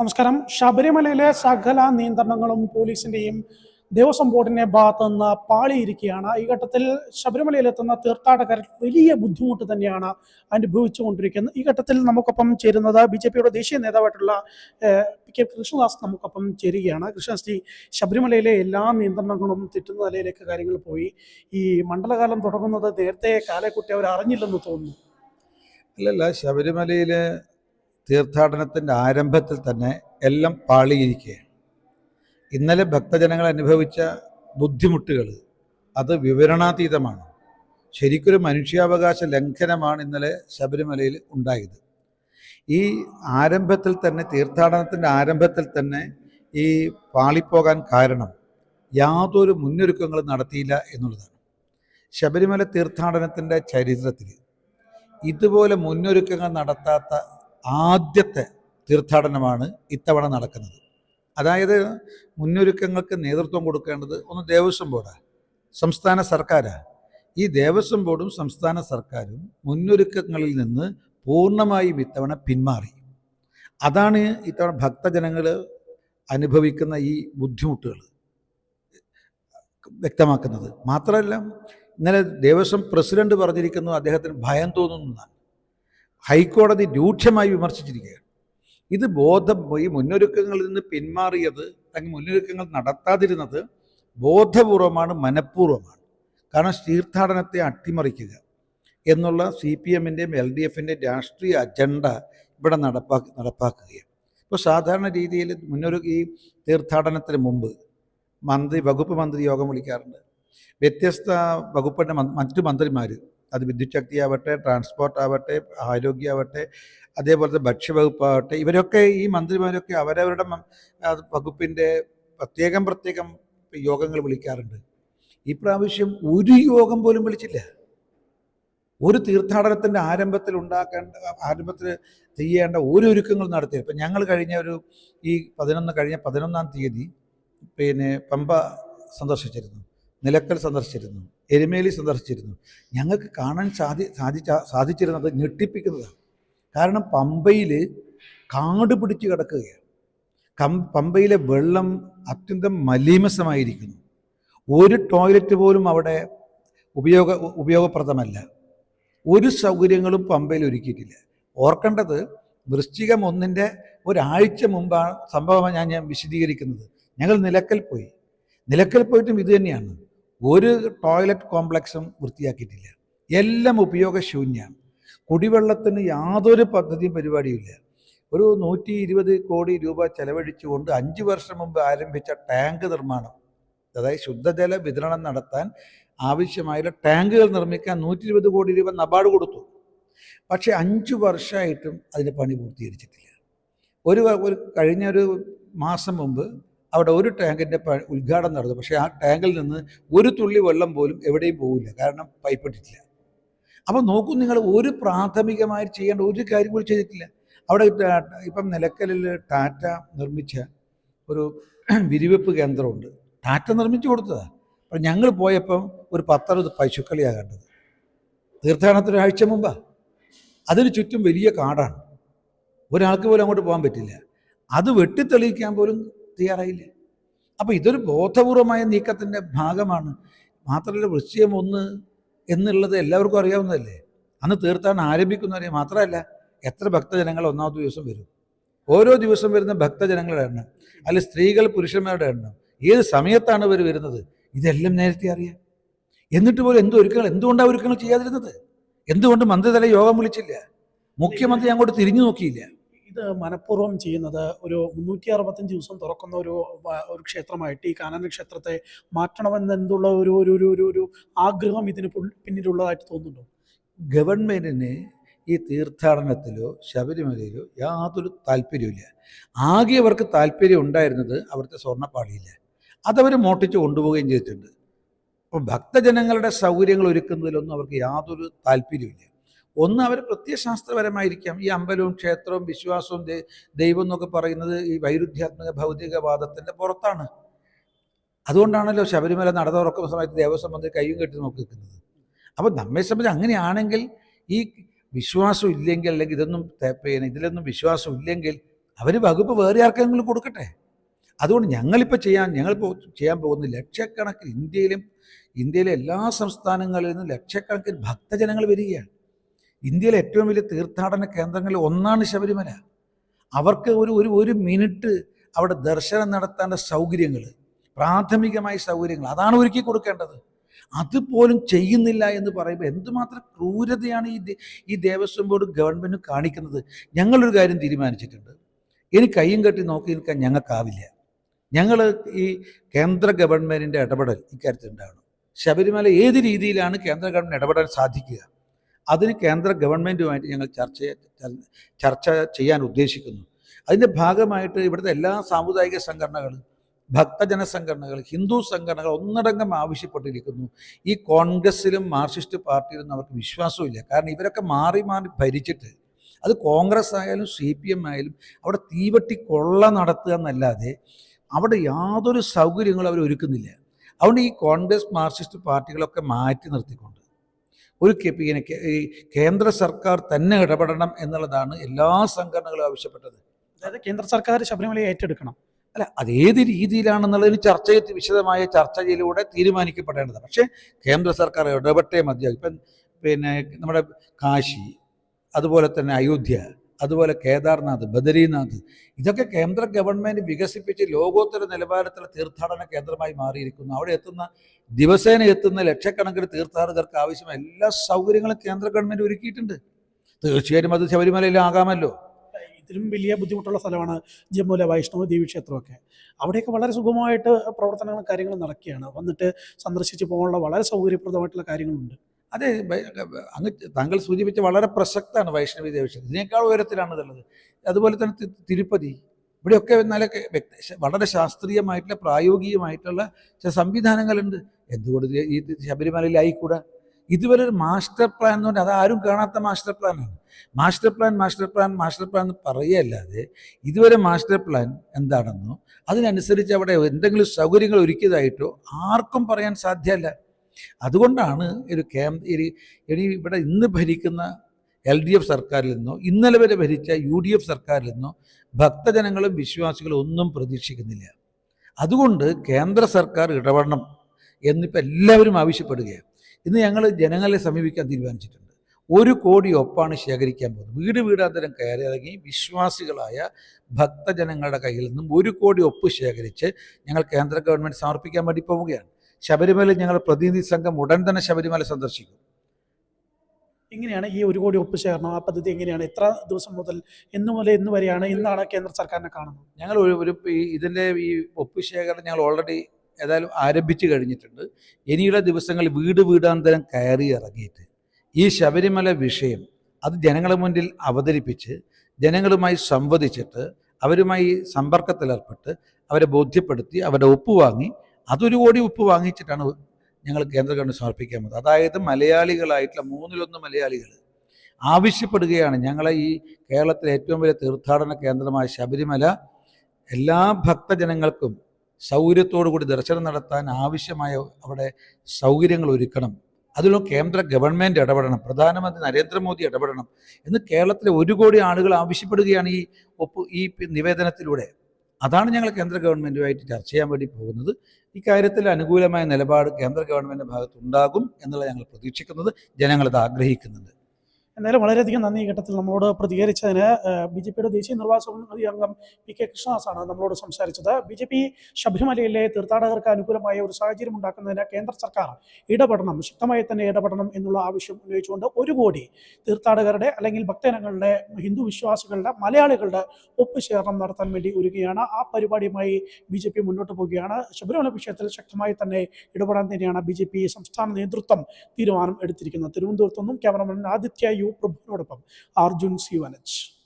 നമസ്കാരം. ശബരിമലയിലെ സകല നിയന്ത്രണങ്ങളും പോലീസിന്റെയും ദേവസ്വം ബോർഡിന്റെ ഭാഗത്തു നിന്ന് പാളിയിരിക്കുകയാണ്. ഈ ഘട്ടത്തിൽ ശബരിമലയിലെത്തുന്ന തീർത്ഥാടകർ വലിയ ബുദ്ധിമുട്ട് തന്നെയാണ് അനുഭവിച്ചുകൊണ്ടിരിക്കുന്നത്. ഈ ഘട്ടത്തിൽ നമുക്കൊപ്പം ചേരുന്നത് ബി ജെ പിയുടെ ദേശീയ നേതാവായിട്ടുള്ള പി കെ കൃഷ്ണദാസ് നമുക്കൊപ്പം ചേരുകയാണ്. കൃഷ്ണദാസ് ജി ശബരിമലയിലെ എല്ലാ നിയന്ത്രണങ്ങളും തെറ്റുന്ന നിലയിലേക്ക് കാര്യങ്ങൾ പോയി. ഈ മണ്ഡലകാലം തുടങ്ങുന്നത് നേരത്തെ കാലക്കുട്ടി അവർ അറിഞ്ഞില്ലെന്ന് തോന്നുന്നു. അല്ലല്ല ശബരിമലയിലെ തീർത്ഥാടനത്തിന്റെ ആരംഭത്തിൽ തന്നെ എല്ലാം പാളിയിരിക്കുകയാണ്. ഇന്നലെ ഭക്തജനങ്ങൾ അനുഭവിച്ച ബുദ്ധിമുട്ടുകൾ അത് വിവരണാതീതമാണ്. ശരിക്കൊരു മനുഷ്യാവകാശ ലംഘനമാണ് ഇന്നലെ ശബരിമലയിൽ ഉണ്ടായത്. ഈ ആരംഭത്തിൽ തന്നെ തീർത്ഥാടനത്തിന്റെ ആരംഭത്തിൽ തന്നെ ഈ പാളിപ്പോകാൻ കാരണം യാതൊരു മുന്നൊരുക്കങ്ങളും നടത്തിയില്ല എന്നുള്ളതാണ്. ശബരിമല തീർത്ഥാടനത്തിന്റെ ചരിത്രത്തിൽ ഇതുപോലെ മുന്നൊരുക്കങ്ങൾ നടത്താത്ത ആദ്യത്തെ തീർത്ഥാടനമാണ് ഇത്തവണ നടക്കുന്നത്. അതായത് മുന്നൊരുക്കങ്ങൾക്ക് നേതൃത്വം കൊടുക്കേണ്ടത് ഒന്ന് ദേവസ്വം ബോർഡാണ് സംസ്ഥാന സർക്കാരാണ് ഈ ദേവസ്വം ബോർഡും സംസ്ഥാന സർക്കാരും മുന്നൊരുക്കങ്ങളിൽ നിന്ന് പൂർണമായും ഇത്തവണ പിന്മാറി. അതാണ് ഇത്തവണ ഭക്തജനങ്ങൾ അനുഭവിക്കുന്ന ഈ ബുദ്ധിമുട്ടുകൾ വ്യക്തമാക്കുന്നത്. മാത്രമല്ല ഇന്നലെ ദേവസ്വം പ്രസിഡന്റ് പറഞ്ഞിരിക്കുന്നു അദ്ദേഹത്തിന് ഭയം തോന്നുന്നതാണ്. ഹൈക്കോടതി രൂക്ഷമായി വിമർശിച്ചിരിക്കുകയാണ്. ഇത് ബോധം ഈ മുന്നൊരുക്കങ്ങളിൽ നിന്ന് പിന്മാറിയത് അല്ലെങ്കിൽ മുന്നൊരുക്കങ്ങൾ നടത്താതിരുന്നത് ബോധപൂർവമാണ് മനഃപൂർവമാണ് കാരണം തീർത്ഥാടനത്തെ അട്ടിമറിക്കുക എന്നുള്ള സി പി എമ്മിന്റെയും എൽ ഡി എഫിന്റെയും രാഷ്ട്രീയ അജണ്ട ഇവിടെ നടപ്പാക്കി നടപ്പാക്കുകയാണ്. ഇപ്പോൾ സാധാരണ രീതിയിൽ മുന്നൊരു ഈ തീർത്ഥാടനത്തിന് മുമ്പ് മന്ത്രി വകുപ്പ് മന്ത്രി യോഗം വിളിക്കാറുണ്ട്. വ്യത്യസ്ത വകുപ്പിന്റെ മറ്റു മന്ത്രിമാർ അത് വിദ്യുത് ശക്തിയാവട്ടെ ട്രാൻസ്പോർട്ട് ആവട്ടെ ആരോഗ്യമാവട്ടെ അതേപോലത്തെ ഭക്ഷ്യവകുപ്പാവട്ടെ ഇവരൊക്കെ ഈ മന്ത്രിമാരൊക്കെ അവരവരുടെ വകുപ്പിന്റെ പ്രത്യേകം പ്രത്യേകം യോഗങ്ങൾ വിളിക്കാറുണ്ട്. ഈ പ്രാവശ്യം ഒരു യോഗം പോലും വിളിച്ചില്ല. ഒരു തീർത്ഥാടനത്തിന്റെ ആരംഭത്തിൽ ഉണ്ടാക്കേണ്ട ആരംഭത്തിൽ ചെയ്യേണ്ട ഒരു ഒരുക്കങ്ങൾ നടത്തി ഇപ്പം ഞങ്ങൾ കഴിഞ്ഞ ഒരു ഈ പതിനൊന്ന് കഴിഞ്ഞ പതിനൊന്നാം തീയതി പിന്നെ പമ്പ സന്ദർശിച്ചിരുന്നു. നിലക്കൽ സന്ദർശിച്ചിരുന്നു. എരുമേലി സന്ദർശിച്ചിരുന്നു. ഞങ്ങൾക്ക് കാണാൻ സാധി സാധിച്ച സാധിച്ചിരുന്നത് ഞെട്ടിപ്പിക്കുന്നതാണ്. കാരണം പമ്പയിൽ കാട് പിടിച്ച് കിടക്കുകയാണ്. കം പമ്പയിലെ വെള്ളം അത്യന്തം മലീമസമായിരിക്കുന്നു. ഒരു ടോയ്ലറ്റ് പോലും അവിടെ ഉപയോഗ ഉപയോഗപ്രദമല്ല. ഒരു സൗകര്യങ്ങളും പമ്പയിൽ ഒരുക്കിയിട്ടില്ല. ഓർക്കേണ്ടത് വൃശ്ചികം ഒന്നിന്റെ ഒരാഴ്ച മുമ്പാണ് സംഭവം ഞാൻ ഞാൻ വിശദീകരിക്കുന്നത്. ഞങ്ങൾ നിലക്കൽ പോയി. നിലക്കൽ പോയിട്ടും ഇത് തന്നെയാണ്. ഒരു ടോയ്ലറ്റ് കോംപ്ലക്സും വൃത്തിയാക്കിയിട്ടില്ല. എല്ലാം ഉപയോഗശൂന്യമാണ് കുടിവെള്ളത്തിന് യാതൊരു പദ്ധതിയും പരിപാടിയുമില്ല. ഒരു നൂറ്റി ഇരുപത് കോടി രൂപ ചെലവഴിച്ചുകൊണ്ട് അഞ്ച് വർഷം മുമ്പ് ആരംഭിച്ച ടാങ്ക് നിർമ്മാണം. അതായത് ശുദ്ധജല വിതരണം നടത്താൻ ആവശ്യമായ ടാങ്കുകൾ നിർമ്മിക്കാൻ നൂറ്റി ഇരുപത് കോടി രൂപ നബാർഡ് കൊടുത്തു. പക്ഷേ അഞ്ച് വർഷമായിട്ടും അതിന്റെ പണി പൂർത്തീകരിച്ചിട്ടില്ല. ഒരു ഒരു കഴിഞ്ഞ ഒരു മാസം മുമ്പ് അവിടെ ഒരു ടാങ്കിന്റെ ഉദ്ഘാടനം നടന്നു. പക്ഷേ ആ ടാങ്കിൽ നിന്ന് ഒരു തുള്ളി വെള്ളം പോലും എവിടെയും പോകില്ല കാരണം പൈപ്പ് ഇട്ടിട്ടില്ല. അപ്പോൾ നോക്കൂ നിങ്ങൾ ഒരു പ്രാഥമികമായി ചെയ്യേണ്ട ഒരു കാര്യം കൂടി ചെയ്തിട്ടില്ല. അവിടെ ഇപ്പം നിലക്കലിൽ ടാറ്റ നിർമ്മിച്ച ഒരു വിരിവെപ്പ് കേന്ദ്രമുണ്ട്. ടാറ്റ നിർമ്മിച്ചു കൊടുത്തതാണ് അപ്പം ഞങ്ങൾ പോയപ്പം ഒരു പത്തറുപത് പശുക്കളിയാണ് കണ്ടത്. തീർത്ഥാടനത്തിന് ഒരാഴ്ച മുമ്പാ. അതിന് ചുറ്റും വലിയ കാടാണ്. ഒരാൾക്ക് പോലും അങ്ങോട്ട് പോകാൻ പറ്റില്ല. അത് വെട്ടിത്തെളിയിക്കാൻ പോലും തയ്യാറായില്ല അപ്പോൾ ഇതൊരു ബോധപൂർവമായ നീക്കത്തിന്റെ ഭാഗമാണ്. മാത്രമല്ല വൃശ്ചികം ഒന്ന് എന്നുള്ളത് എല്ലാവർക്കും അറിയാവുന്നതല്ലേ? അന്ന് തീർത്ഥാടനം ആരംഭിക്കുന്നവരെ മാത്രമല്ല എത്ര ഭക്തജനങ്ങൾ ഒന്നാമത്തെ ദിവസം വരും? ഓരോ ദിവസം വരുന്ന ഭക്തജനങ്ങളുടെ എണ്ണം അല്ലെ സ്ത്രീകൾ പുരുഷന്മാരുടെ എണ്ണം ഏത് സമയത്താണ് ഇവർ വരുന്നത്? ഇതെല്ലാം നേരത്തെ അറിയാം. എന്നിട്ട് പോലും എന്ത് ഒരുക്കങ്ങൾ എന്തുകൊണ്ടാണ് ഒരുക്കങ്ങൾ ചെയ്യാതിരുന്നത്? എന്തുകൊണ്ട് മന്ത്രിതല യോഗം വിളിച്ചില്ല? മുഖ്യമന്ത്രി അങ്ങോട്ട് തിരിഞ്ഞു നോക്കിയില്ല? ഇത് മനഃപൂർവം ചെയ്യുന്നത് ഒരു മുന്നൂറ്റി അറുപത്തഞ്ച് ദിവസം തുറക്കുന്ന ഒരു ഒരു ക്ഷേത്രമായിട്ട് ഈ കാനന ക്ഷേത്രത്തെ മാറ്റണമെന്നുള്ള ഒരു ഒരു ഒരു ഒരു ആഗ്രഹം ഇതിന് പിന്നിലുള്ളതായിട്ട് തോന്നുന്നുണ്ടോ? ഗവൺമെന്റിന് ഈ തീർത്ഥാടനത്തിലോ ശബരിമലയിലോ യാതൊരു താല്പര്യമില്ല ആകെ അവർക്ക് താല്പര്യം ഉണ്ടായിരുന്നത് അവിടുത്തെ സ്വർണപ്പാളിയില്ല. അതവർ മോട്ടിച്ച് കൊണ്ടുപോവുകയും ചെയ്തിട്ടുണ്ട്. അപ്പോൾ ഭക്തജനങ്ങളുടെ സൗകര്യങ്ങൾ ഒരുക്കുന്നതിലൊന്നും അവർക്ക് യാതൊരു താല്പര്യമില്ല ഒന്ന് അവർ പ്രത്യയശാസ്ത്രപരമായിരിക്കാം. ഈ അമ്പലവും ക്ഷേത്രവും വിശ്വാസവും ദൈവം എന്നൊക്കെ പറയുന്നത് ഈ വൈരുദ്ധ്യാത്മക ഭൗതികവാദത്തിന്റെ പുറത്താണ്. അതുകൊണ്ടാണല്ലോ ശബരിമല നട തുറക്കുന്ന സമയത്ത് ദേവസ്വം മന്ത്രി കയ്യും കെട്ടി നോക്കി നിൽക്കുന്നത്. അപ്പം നമ്മെ സംബന്ധിച്ച് അങ്ങനെയാണെങ്കിൽ ഈ വിശ്വാസം ഇല്ലെങ്കിൽ അല്ലെങ്കിൽ ഇതൊന്നും പിന്നെ ഇതിലൊന്നും വിശ്വാസം ഇല്ലെങ്കിൽ അവർ വകുപ്പ് വേറെ ആർക്കെങ്കിലും കൊടുക്കട്ടെ. അതുകൊണ്ട് ഞങ്ങളിപ്പോൾ ചെയ്യാൻ ഞങ്ങളിപ്പോൾ ചെയ്യാൻ പോകുന്ന ലക്ഷക്കണക്കിന് ഇന്ത്യയിലും ഇന്ത്യയിലെ എല്ലാ സംസ്ഥാനങ്ങളിൽ നിന്നും ലക്ഷക്കണക്കിന് ഭക്തജനങ്ങൾ വരികയാണ്. ഇന്ത്യയിലെ ഏറ്റവും വലിയ തീർത്ഥാടന കേന്ദ്രങ്ങളിൽ ഒന്നാണ് ശബരിമല. അവർക്ക് ഒരു ഒരു ഒരു മിനിറ്റ് അവിടെ ദർശനം നടത്താനുള്ള സൗകര്യങ്ങൾ പ്രാഥമികമായ സൗകര്യങ്ങൾ അതാണ് ഒരുക്കി കൊടുക്കേണ്ടത്. അതുപോലും ചെയ്യുന്നില്ല എന്ന് പറയുമ്പോൾ എന്തുമാത്രം ക്രൂരതയാണ് ഈ ഈ ദേവസ്വം ബോർഡ് ഗവൺമെന്റ് കാണിക്കുന്നത്? ഞങ്ങളൊരു കാര്യം തീരുമാനിച്ചിട്ടുണ്ട്. ഇനി കയ്യും കെട്ടി നോക്കി നിൽക്കാൻ ഞങ്ങൾക്കാവില്ല. ഞങ്ങൾ ഈ കേന്ദ്ര ഗവൺമെന്റിന്റെ ഇടപെടൽ ഇക്കാര്യത്തിൽ ഉണ്ടാകണം ശബരിമല ഏത് രീതിയിലാണ് കേന്ദ്ര ഗവൺമെന്റ് ഇടപെടാൻ സാധിക്കുക? അതിന് കേന്ദ്ര ഗവൺമെന്റുമായിട്ട് ഞങ്ങൾ ചർച്ച ചർച്ച ചെയ്യാൻ ഉദ്ദേശിക്കുന്നു. അതിന്റെ ഭാഗമായിട്ട് ഇവിടുത്തെ എല്ലാ സാമുദായിക സംഘടനകളും ഭക്തജന സംഘടനകൾ ഹിന്ദു സംഘടനകൾ ഒന്നടങ്കം ആവശ്യപ്പെട്ടിരിക്കുന്നു. ഈ കോൺഗ്രസ്സിലും മാർക്സിസ്റ്റ് പാർട്ടിയിലും അവർക്ക് വിശ്വാസമില്ല കാരണം ഇവരൊക്കെ മാറി മാറി ഭരിച്ചിട്ട് അത് കോൺഗ്രസ് ആയാലും സി പി എം ആയാലും അവിടെ തീവട്ടി കൊള്ള നടത്തുക എന്നല്ലാതെ അവിടെ യാതൊരു സൗകര്യങ്ങളും അവർ ഒരുക്കുന്നില്ല. അതുകൊണ്ട് ഈ കോൺഗ്രസ് മാർക്സിസ്റ്റ് പാർട്ടികളൊക്കെ മാറ്റി നിർത്തിക്കൊണ്ട് ഒരു കെ- പിന്നെ കേന്ദ്ര സർക്കാർ തന്നെ ഇടപെടണം എന്നുള്ളതാണ് എല്ലാ സംഘടനകളും ആവശ്യപ്പെട്ടത്. അതായത് കേന്ദ്ര സർക്കാർ ശബരിമലയെ ഏറ്റെടുക്കണം. അല്ല അതേത് രീതിയിലാണെന്നുള്ളതിന് ചർച്ച ചെയ്ത് വിശദമായ ചർച്ചയിലൂടെ തീരുമാനിക്കപ്പെടേണ്ടത്. പക്ഷേ കേന്ദ്ര സർക്കാർ ഇടപെട്ടേ മതിയാകും. ഇപ്പം പിന്നെ നമ്മുടെ കാശി അതുപോലെ തന്നെ അയോധ്യ അതുപോലെ കേദാർനാഥ് ബദരീനാഥ്. ഇതൊക്കെ കേന്ദ്ര ഗവൺമെന്റ് വികസിപ്പിച്ച് ലോകോത്തര നിലവാരത്തിലെ തീർത്ഥാടന കേന്ദ്രമായി മാറിയിരിക്കുന്നു. അവിടെ എത്തുന്ന ദിവസേന എത്തുന്ന ലക്ഷക്കണക്കിന് തീർത്ഥാടകർക്ക് ആവശ്യമായ എല്ലാ സൗകര്യങ്ങളും കേന്ദ്ര ഗവൺമെന്റ് ഒരുക്കിയിട്ടുണ്ട്. തീർച്ചയായും അത് ശബരിമലയിലാകാമല്ലോ ഇതിലും വലിയ ബുദ്ധിമുട്ടുള്ള സ്ഥലമാണ് ജമ്മുവിലെ വൈഷ്ണവ ദേവി ക്ഷേത്രമൊക്കെ. അവിടെയൊക്കെ വളരെ സുഖമായിട്ട് പ്രവർത്തനങ്ങളും കാര്യങ്ങളും നടക്കുകയാണ്. വന്നിട്ട് സന്ദർശിച്ച് പോകാനുള്ള വളരെ സൗകര്യപ്രദമായിട്ടുള്ള കാര്യങ്ങളുണ്ട്. അതെ അങ്ങ് താങ്കൾ സൂചിപ്പിച്ച വളരെ പ്രസക്തമാണ് വൈഷ്ണവി ദേവക്ഷേത്രം ഇതിനേക്കാൾ ഉയരത്തിലാണ് ഇതുള്ളത് അതുപോലെ തന്നെ തിരുപ്പതി. ഇവിടെയൊക്കെ നല്ല വളരെ ശാസ്ത്രീയമായിട്ടുള്ള പ്രായോഗികമായിട്ടുള്ള ചില സംവിധാനങ്ങളുണ്ട്. എന്തുകൊണ്ട് ഈ ശബരിമലയിൽ ശബരിമലയിലായിക്കൂടാ? ഇതുവരെ ഒരു മാസ്റ്റർ പ്ലാൻ എന്ന് പറഞ്ഞാൽ അതാരും കാണാത്ത മാസ്റ്റർ പ്ലാനാണ് master plan master plan master plan എന്ന് പറയുകയല്ലാതെ ഇതുവരെ മാസ്റ്റർ പ്ലാൻ എന്താണെന്നോ അതിനനുസരിച്ച് അവിടെ എന്തെങ്കിലും സൗകര്യങ്ങൾ ഒരുക്കിയതായിട്ടോ ആർക്കും പറയാൻ സാധ്യമല്ല. അതുകൊണ്ടാണ് ഒരു ക്യാമ്പ് ഇനി ഇനി ഇവിടെ ഇന്ന് ഭരിക്കുന്ന എൽ ഡി എഫ് സർക്കാരിൽ നിന്നോ ഇന്നലെ വരെ ഭരിച്ച യു ഡി എഫ് സർക്കാരിൽ നിന്നോ ഭക്തജനങ്ങളും വിശ്വാസികളും ഒന്നും പ്രതീക്ഷിക്കുന്നില്ല. അതുകൊണ്ട് കേന്ദ്ര സർക്കാർ ഇടപെടണം എന്നിപ്പോൾ എല്ലാവരും ആവശ്യപ്പെടുകയാണ്. ഇന്ന് ഞങ്ങൾ ജനങ്ങളെ സമീപിക്കാൻ തീരുമാനിച്ചിട്ടുണ്ട്. ഒരു കോടി ഒപ്പാണ് ശേഖരിക്കാൻ പോകുന്നത്. വീട് വീടാന്തരം കയറി ഇറങ്ങി വിശ്വാസികളായ ഭക്തജനങ്ങളുടെ കയ്യിൽ നിന്നും ഒരു കോടി ഒപ്പ് ശേഖരിച്ച് ഞങ്ങൾ കേന്ദ്ര ഗവൺമെന്റ് സമർപ്പിക്കാൻ വേണ്ടി പോവുകയാണ്. ശബരിമല ഞങ്ങൾ പ്രതിനിധി സംഘം ഉടൻ തന്നെ ശബരിമല സന്ദർശിക്കും. എങ്ങനെയാണ് ഈ ഒരു കോടി ഒപ്പ് ശേഖരണം. ആ പദ്ധതി എങ്ങനെയാണ്? എത്ര ദിവസം മുതൽ എന്ന് മുതൽ എന്ന് വരെയാണ് ഇന്നാണ് കേന്ദ്ര സർക്കാരിനെ കാണുന്നത്? ഞങ്ങൾ ഒരു ഇതിന്റെ ഈ ഒപ്പ് ശേഖരണം ഞങ്ങൾ ഓൾറെഡി ഏതായാലും ആരംഭിച്ചു കഴിഞ്ഞിട്ടുണ്ട്. ഇനിയുള്ള ദിവസങ്ങളിൽ വീട് വീടാന്തരം കയറി ഇറങ്ങിയിട്ട് ഈ ശബരിമല വിഷയം അത് ജനങ്ങളുടെ മുന്നിൽ അവതരിപ്പിച്ച് ജനങ്ങളുമായി സംവദിച്ചിട്ട് അവരുമായി സമ്പർക്കത്തിലേർപ്പെട്ട് അവരെ ബോധ്യപ്പെടുത്തി അവരുടെ ഒപ്പ് വാങ്ങി അതൊരു കോടി ഉപ്പ് വാങ്ങിച്ചിട്ടാണ് ഞങ്ങൾ കേന്ദ്ര ഗവൺമെന്റ് സമർപ്പിക്കാൻ പോകുന്നത്. അതായത് മലയാളികളായിട്ടുള്ള മൂന്നിലൊന്ന് മലയാളികൾ ആവശ്യപ്പെടുകയാണ് ഞങ്ങളെ ഈ കേരളത്തിലെ ഏറ്റവും വലിയ തീർത്ഥാടന കേന്ദ്രമായ ശബരിമല എല്ലാ ഭക്തജനങ്ങൾക്കും സൗകര്യത്തോടു കൂടി ദർശനം നടത്താൻ ആവശ്യമായ അവിടെ സൗകര്യങ്ങൾ ഒരുക്കണം. അതിലും കേന്ദ്ര ഗവൺമെന്റ് ഇടപെടണം. പ്രധാനമന്ത്രി നരേന്ദ്രമോദി ഇടപെടണം എന്ന് കേരളത്തിലെ ഒരു കോടി ആളുകൾ ആവശ്യപ്പെടുകയാണ് ഈ ഒപ്പ് ഈ നിവേദനത്തിലൂടെ. അതാണ് ഞങ്ങൾ കേന്ദ്ര ഗവൺമെന്റുമായിട്ട് ചർച്ച ചെയ്യാൻ വേണ്ടി പോകുന്നത്. ഇക്കാര്യത്തിൽ അനുകൂലമായ നിലപാട് കേന്ദ്ര ഗവൺമെന്റ് ഭാഗത്തുണ്ടാകും എന്നുള്ള ഞങ്ങൾ പ്രതീക്ഷിക്കുന്നത്. ജനങ്ങളത് ആഗ്രഹിക്കുന്നുണ്ട്. എന്തായാലും വളരെയധികം നന്ദി ഘട്ടത്തിൽ നമ്മളോട് പ്രതികരിച്ചതിന്. ബി ജെ പിയുടെ ദേശീയ നിർവാഹക സമിതി അംഗം പി കെ കൃഷ്ണദാസാണ് നമ്മളോട് സംസാരിച്ചത്. ബി ജെ പി ശബരിമലയിലെ തീർത്ഥാടകർക്ക് അനുകൂലമായ ഒരു സാഹചര്യം ഉണ്ടാക്കുന്നതിന് കേന്ദ്ര സർക്കാർ ഇടപെടണം ശക്തമായി തന്നെ ഇടപെടണം എന്നുള്ള ആവശ്യം ഉന്നയിച്ചുകൊണ്ട് ഒരു കോടി തീർത്ഥാടകരുടെ അല്ലെങ്കിൽ ഭക്തജനങ്ങളുടെ ഹിന്ദു വിശ്വാസികളുടെ മലയാളികളുടെ ഒപ്പ് ശേഖരണം നടത്താൻ വേണ്ടി ഒരുങ്ങുകയാണ്. ആ പരിപാടിയുമായി ബി ജെ പി മുന്നോട്ട് പോവുകയാണ്. ശബരിമല വിഷയത്തിൽ ശക്തമായി തന്നെ ഇടപെടാൻ തന്നെയാണ് ബി ജെ പി സംസ്ഥാന നേതൃത്വം തീരുമാനം എടുത്തിരിക്കുന്നത്. തിരുവനന്തപുരത്തു നിന്നും ക്യാമറമാൻ ആദിത്യ യു പ്രഭുവിനോടൊപ്പം. അർജുൻ സി വനജ്.